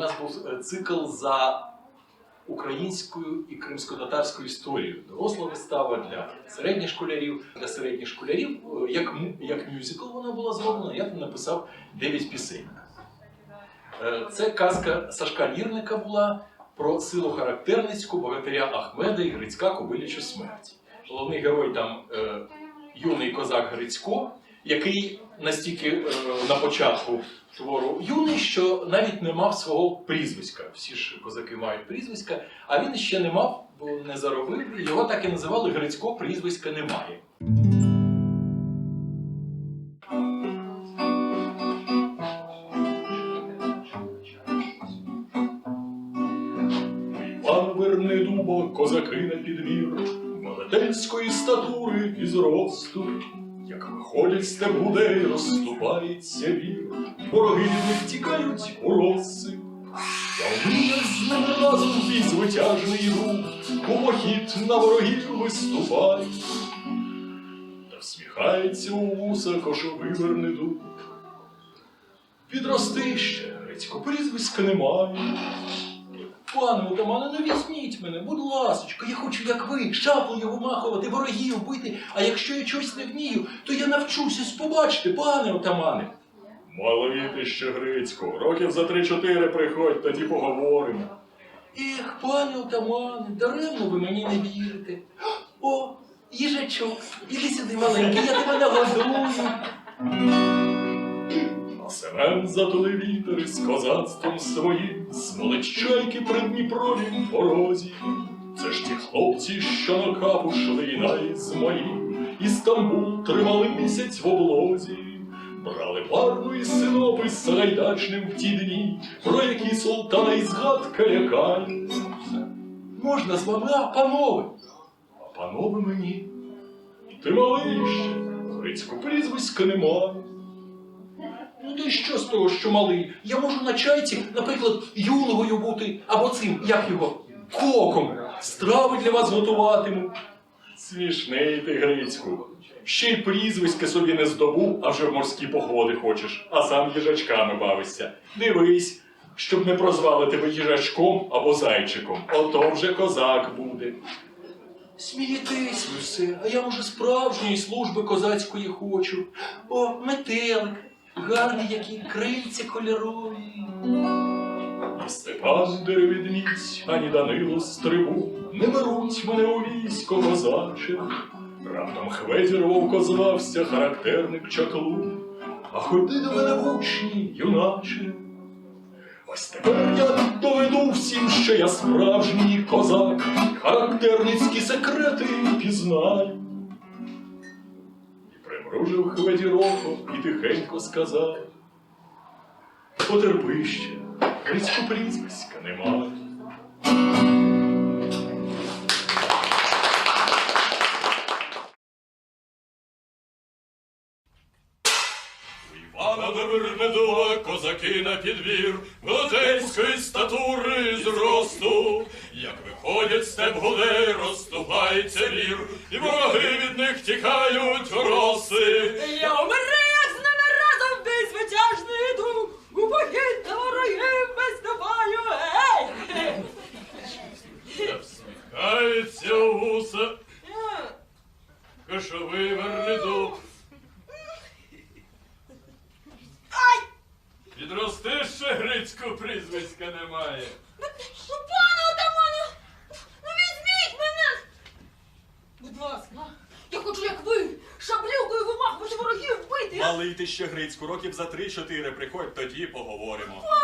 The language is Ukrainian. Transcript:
нас був е, цикл за українською і кримсько-татарською історією. Доросла вистава для середніх школярів. Для середніх школярів, е, як, як мюзикл вона була зроблена, я там написав 9 пісень. Е, Це казка Сашка Лірника була про силу характерницьку богатиря Ахмеда і Грицька Кобилячу смерті. Головний герой там юний козак Грицько, який настільки е, на початку твору юний, що навіть не мав свого прізвиська. Всі ж козаки мають прізвиська, а він ще не мав, бо не заробив. Його так і називали Грицько, прізвиська немає. Пан Вернедуба, козаки на підвір, велетенської статури і зросту, як виходять з гудей, розступається вір, вороги від них тікають у розсип. Я вмію з ними разом твій звитяжний рух, у похід на ворогів виступай. Та всміхається у вуса кошовий Вернедуб. Підрости ще, Грицько, прізвиська немає. Пане отамане, не візьміть мене, будь ласочка, я хочу, як ви, шаблею вимахувати, ворогів бити, а якщо я чогось не вмію, то я навчуся побачити, пане отамане. Малий ти ще, Грицько, років за три-чотири приходь, тоді поговоримо. Ех, пане отамане, даремно ви мені не вірите. О, їжачок, іди сюди, маленький, я тебе нагодую. Семен затулив вітер із козацтвом своїм, смолить чайки при Дніпрові порозі. Це ж ті хлопці, що на капу шли на Ізмаїл, і Стамбул тримали місяць в облозі. Брали парну і синопис сайдачним в ті дні, про які султана і згадка лякає. Можна з вами, а панове? А панове мені. Ти малий ще, Грицько прізвиська немає. Ну ти що з того, що малий? Я можу на чайці, наприклад, юнгою бути, або цим, як його, коком. Страви для вас готуватиму. Смішний ти, Грицьку. Ще й прізвиська собі не здобув, а вже в морські походи хочеш, а сам їжачками бавишся. Дивись, щоб не прозвали тебе їжачком або зайчиком. Ото вже козак буде. Смієтесь ви все, а я може справжньої служби козацької хочу. О, метелик, гарні які крильці кольорові. Степан Деревідміць, ані Данило Стрибу не беруть мене у військо козаче. Раптом Хведір вовко звався характерник чаклун, а ходи до мене в учні, юначе. Ось тепер я доведу всім, що я справжній козак, характерницькі секрети пізнаю. І примружив Хведір і тихенько сказав. Потерпи ще, Грицько прізвиська немає. У Івана Вернедова козаки на підвір, велетенської статури зросту. Як виходять степ гуде, розступається вір, і вороги від них тікають роси. Я умри, як з ними разом ти звитяжний дух, у похід на ворогів виступаю, ей! Та всміхається у вуса кошовий Грицько прізвиська немає. Ну, пане отамане, ну візьміть мене! Будь ласка, я хочу, як ви, шаблюкою вимахувати ворогів вбити. Малий ти ще Грицьку, років за три-чотири приходь, тоді поговоримо. Пане